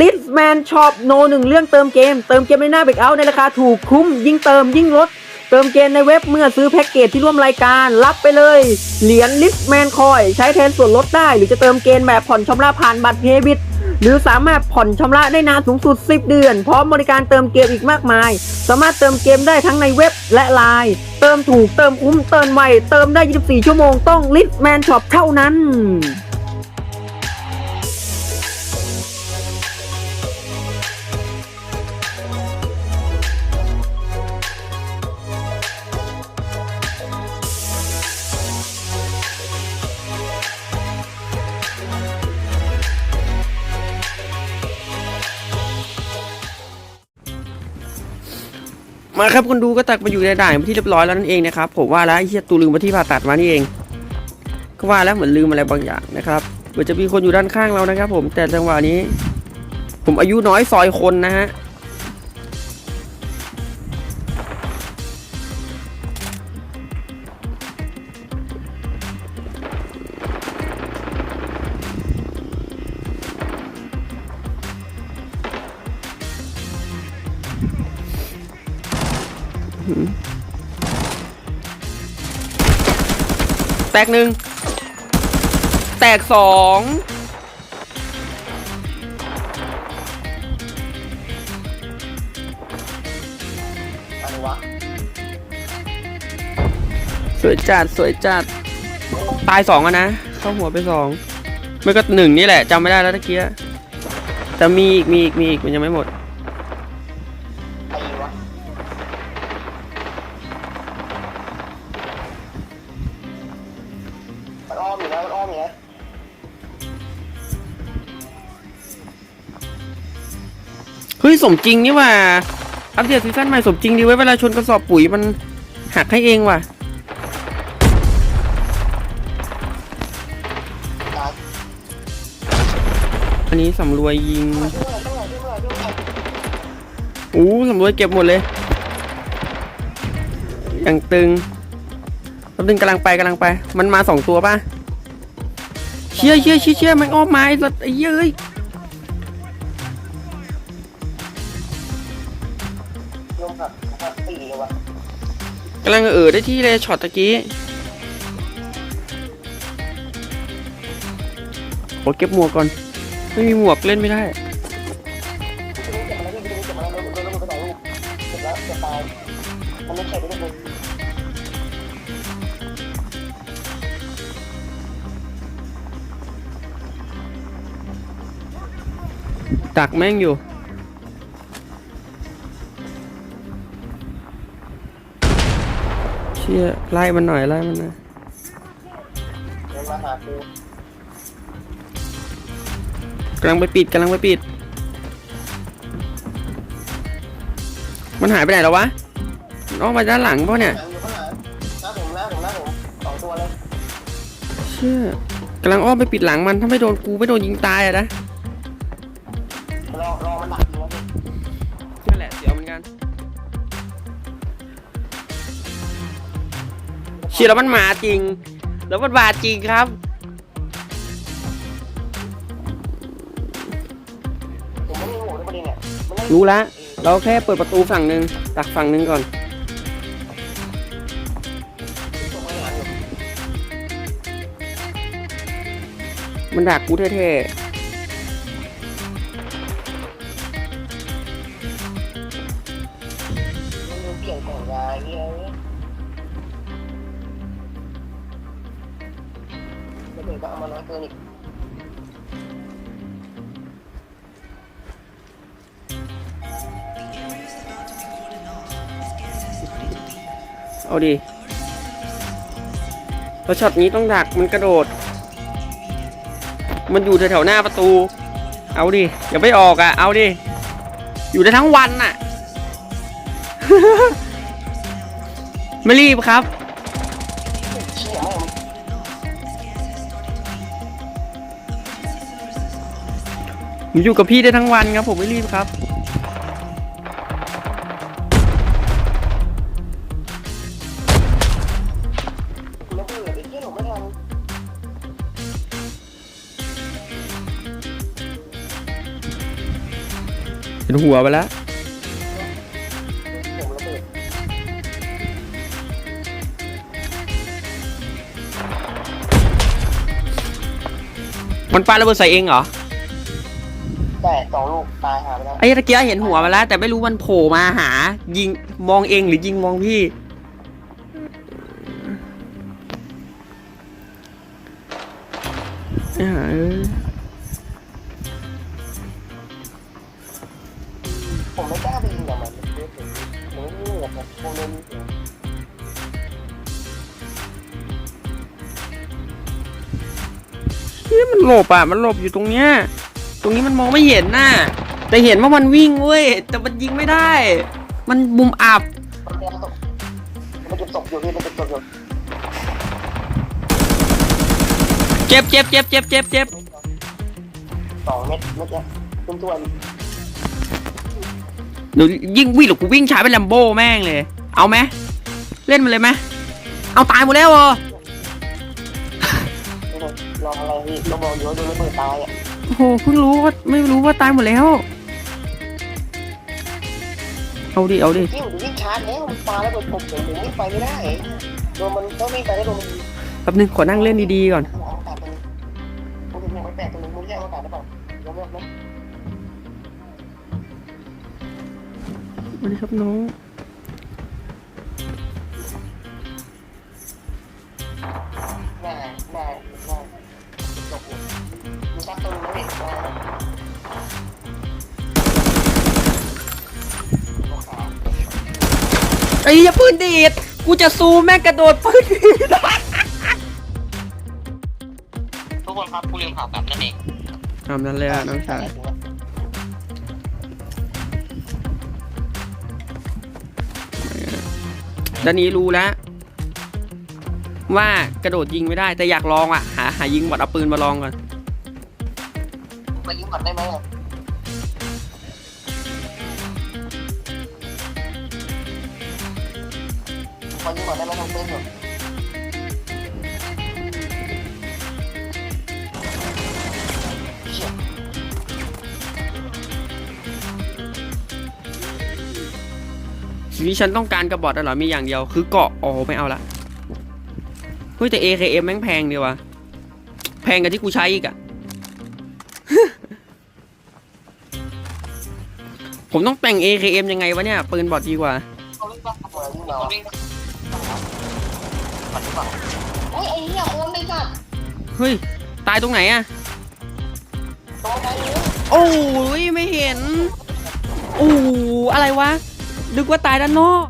ลิสแมนช็อปโนหนึ่งเรื่องเติมเกม เติมเกมในหน้าเบรกเอาในราคาถูกคุ้ม ยิ่งเติมยิ่งลด เติมเกมในเว็บเมื่อซื้อแพ็กเกจที่ร่วมรายการ รับไปเลย เหรียญลิสแมนคอยใช้แทนส่วนลดได้ หรือจะเติมเกมแบบผ่อนชำระผ่านบัตรเฮบิตหรือสามารถผ่อนชำระได้นานสูงสุด 10 เดือน พร้อมบริการเติมเกมอีกมากมาย สามารถเติมเกมได้ทั้งในเว็บและไลน์เติมถูกเติมคุ้มเติมไวเติมได้ 24 ชั่วโมงต้องลิสแมนช็อปเท่านั้น มาครับคนดูก็ตักมาอยู่ในด่านที่เรียบร้อยแล้วนั่นเองนะครับผมว่าแล้วไอ้เฮียตูลืมมาที่ผ่าตัดมานี่เองก็ว่าแล้วเหมือนลืมอะไรบางอย่างนะครับเหมือนจะมีคนอยู่ด้านข้างเรานะครับ ผมแต่จังหวะนี้ ผมอายุน้อยซอยคนนะฮะ แตกหนึ่ง แตกสองอะไรวะสวยจัด สวยจัด ตายสองอะนะ เข้าหัวไปสองไม่ก็หนึ่งนี่แหละจำไม่ได้แล้วตะเกียแต่มีอีก มีอีก มีอีก มันยังไม่หมด ฮ้ยสมจริงนี่ว่าอัปเดตซีซั่นใหม่สมจริงดีไว้ยเวลาชนกระสอบปุ๋ยมันหักให้เองว่ะอันนี้สำรวยยิงช่วยหน่อยช่วยหน่อยช่วยหน่อยช่วยหน่อยอู้สำรวยเก็บหมดเลยอย่างตึงแป๊บนึงกำลังไปกำลังไป มันมาสองตัวป่ะเชี่ยเชี่ยเชี่ยเชี่ยมันอ้อมไม้สัตว์ไอ้เยเอ้ย กำลังเออได้ที่เลยช็อตตะกี้ขอเก็บหมวกก่อน ไม่มีหมวกเล่นไม่ได้ตักแม่งอยู่ ชี่ยไล่มันหน่อยไล่มันหน่อยเดินมาหากูกำลังไปปิดกำลังไปปิด มันหายไปไหนแล้ววะมันออกมาด้านหลังป่ะเนี่ยหลังอยู่ข้างหลังหน้าผมหน้าผมหน้าผมสองตัวเลยเชี่ยกำลังอ้อมไปปิดหลังมันถ้าไม่โดนกูไม่โดนยิงตายอะนะ เชี่ยแล้วมันมาจริง แล้วมันมาจริงครับ ผมไม่มีหัวในประเด็นเนี่ยมันนั่งรู้แล้วเราแค่เปิดประตูฝั่งหนึ่งดักฝั่งหนึ่งก่อน ส่งมาหาอยู่มันดักกูเท่มันเปลี่ยนของยาเงี้ยแล้วเดี๋ย วก็เอามาน้อยเกินอีกเอาดิพอช็อตนี้ต้องดักมันกระโดด มันอยู่แถวๆหน้าประตู เอาดิ อย่าไปออกอะ เอาดิ อยู่ได้ทั้งวันน่ะ ไม่รีบครับ ผมอยู่กับพี่ได้ทั้งวันครับ ผมไม่รีบครับ ระเบิดไอ้เหี้ยหนูไม่ทันเห็นหัวไปแล้ว ผมระเบิดมันปาระเบิดใส่เองเหรอ สองลูกตายหาไปแล้วไอ้ตะเกียเห็นหัวมาแล้ว แต่ไม่รู้มันโผล่มาหา ยิงมองเองหรือยิงมองพี่ เอ้ยผมไม่กล้าไปยิงกับมันผมไม่รู้หรอกนะผมเล่นเฮ้ยมันหลบอะ มันหลบอยู่ตรงเนี้ย รงนี้มันมองไม่เห็นน่ะแต่เห็นว่ามันวิ่งเว้ยแต่มันยิงไม่ได้ มันมุมอับมันเก็บศพมันเก็บศพอยู่พี่มันเก็บศพอยู่เจ็บเจ็บเจ็บเจ็บเจ็บเจ็บสองเม็ดเมื่อกี้ตุ้มทวนเดี๋ยวยิงวิ่งหรือกูวิ่งช้าเป็นแลมโบ้แม่งเลย เอาไหมเล่นมันเลยไหมเอาตายหมดแล้วเหรอรออะไรพี่ก็บอกอยู่ว่าโดนระเบิดตายอะ โอ้โหเพิ่งรู้ว่าไม่รู้ว่าตายหมดแล้ว เอาดิเอาดิยิ่งยิ่งชาร์จแล้วมันปาแล้วผมผมผมวิ่งไปไม่ได้โดนมันก็วิ่งไปแล้โดนมันแป๊บนึงขอนั่งเล่นดีๆก่อนเอาอากาศตรงนี้ผมถึงเอาแปะตรงนี้มึงแยกอากาศได้เปล่าลองลอกไหมสวัสดีครับน้อง ไอ้ยาปืนดีด กูจะซูมแม่งกระโดดปืนดีด ทุกคนครับกูลืมข่าวแบบนั่นเองทำนั้นเลยอะน้องชายด้านนี้รู้แล้ว ว่ากระโดดยิงไม่ได้แต่อยากลองอะ หาหายิงบอดเอาปืนมาลองก่อนไปยิงก่อนได้ไหมข อยิงก่อนได้ไหมทางเฟซบุ๊กทีนี้ฉันต้องการกระบอกอะเหรอ มีอย่างเดียว คือเกาะอ๋อไม่เอาละ เฮ้ยแต่ AKM แม่งแพงดีวะแพงกว่าที่กูใช้อีกอะผมต้องแต่ง AKM ยังไงวะเนี่ย ปืนบอดดีกว่าเขาเล่นบ้า โมยยิงเปล่าโอ้ยไอ้เหี้ยโอนเลยสัตว์เฮ้ย ตายตรงไหนอะโดนไปเลยโอ้ยไม่เห็นโอ้อะไรวะนึกว่าตายด้านนอก